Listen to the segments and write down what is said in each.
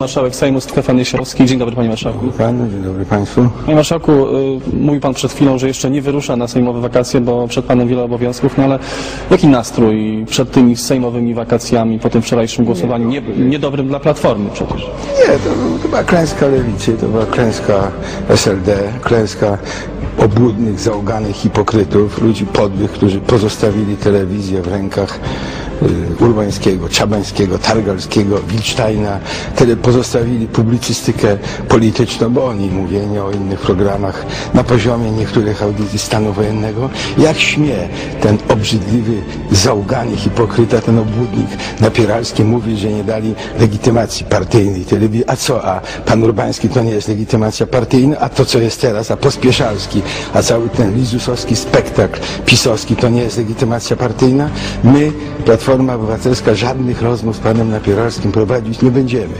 Marszałek Sejmu Stefan Niesiołowski. Dzień dobry panie marszałku. Dzień dobry Państwu. Panie marszałku, y, mówił pan przed chwilą, że jeszcze nie wyrusza na sejmowe wakacje, bo przed panem wiele obowiązków, no ale jaki nastrój przed tymi sejmowymi wakacjami, po tym wczorajszym głosowaniu, nie, niedobrym dla Platformy przecież? Nie, to, to była klęska lewicy, to była klęska SLD, klęska obłudnych, załoganych hipokrytów, ludzi podłych, którzy pozostawili telewizję w rękach Urbańskiego, Czabańskiego, Targalskiego, Wilcztajna, tyle pozostawili publicystykę polityczną, bo oni mówienie o innych programach na poziomie niektórych audycji stanu wojennego. Jak śmie ten obrzydliwy, załgany hipokryta, ten obłudnik Napieralski mówić, że nie dali legitymacji partyjnej telewizji. A co, a pan Urbański to nie jest legitymacja partyjna, a to co jest teraz, a Pospieszalski, a cały ten lizusowski spektakl pisowski to nie jest legitymacja partyjna? My, Obywatelska, żadnych rozmów z panem Napieralskim prowadzić nie będziemy.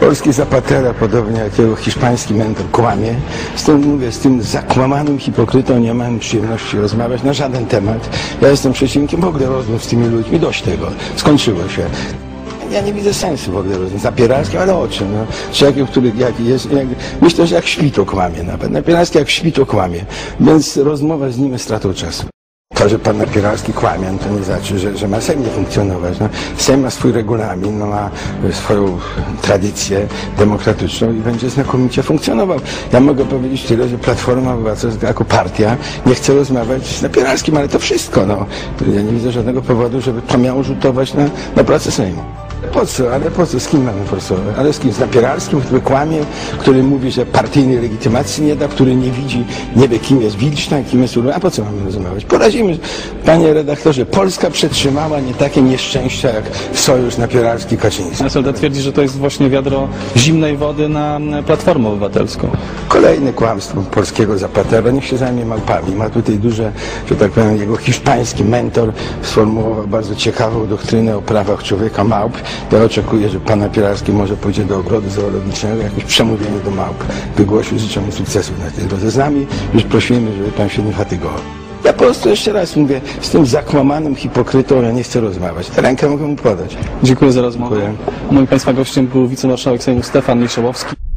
Polski Zapatera, podobnie jak jego hiszpański mentor, kłamie. Tym, mówię, z tym zakłamanym hipokrytą nie mam przyjemności rozmawiać na żaden temat. Ja jestem przeciwnikiem w ogóle rozmów z tymi ludźmi. Dość tego. Skończyło się. Ja nie widzę sensu w ogóle rozmów. Napieralski, ale o czym? No? Człowiekiem, który jak jest, jak, myślę, że jak świto kłamie nawet. Napieralski jak świto kłamie. Więc rozmowa z nim jest stratą czasu. To, że pan Napieralski kłamie, no to nie znaczy, że, że ma Sejm nie funkcjonować. No, Sejm ma swój regulamin, no, ma swoją tradycję demokratyczną i będzie znakomicie funkcjonował. Ja mogę powiedzieć tyle, że Platforma Obywatelska jako partia nie chce rozmawiać z Napieralskim, ale to wszystko. No. Ja nie widzę żadnego powodu, żeby to miało rzutować na, na pracę Sejmu. Po co? Ale po co? Z kim mamy forsować? Ale z kim? Z Napieralskim, który kłamie, który mówi, że partyjnej legitymacji nie da, który nie widzi, nie wie kim jest Wilczna, kim jest Urban. A po co mamy rozmawiać? Porazimy. Panie redaktorze, Polska przetrzymała nie takie nieszczęścia jak sojusz Napieralski-Kaczyński. SLD twierdzi, że to jest właśnie wiadro zimnej wody na Platformę Obywatelską. Kolejne kłamstwo polskiego zapatera. Niech się zajmie małpami. Ma tutaj duże, że tak powiem, jego hiszpański mentor sformułował bardzo ciekawą doktrynę o prawach człowieka małp. Ja oczekuję, że pan Napieralski może pójdzie do ogrodu zoologicznego, jakieś przemówienie do małp wygłosił. Życzę mu sukcesów na tej drodze. Z nami już prosimy, żeby pan się nie fatygował. Ja po prostu jeszcze raz mówię, z tym zakłamanym hipokrytą ja nie chcę rozmawiać. Rękę mogę mu podać. Dziękuję za rozmowę. Dziękuję. Moim państwa gościem był wicemarszałek Sejmu Stefan Niesiołowski.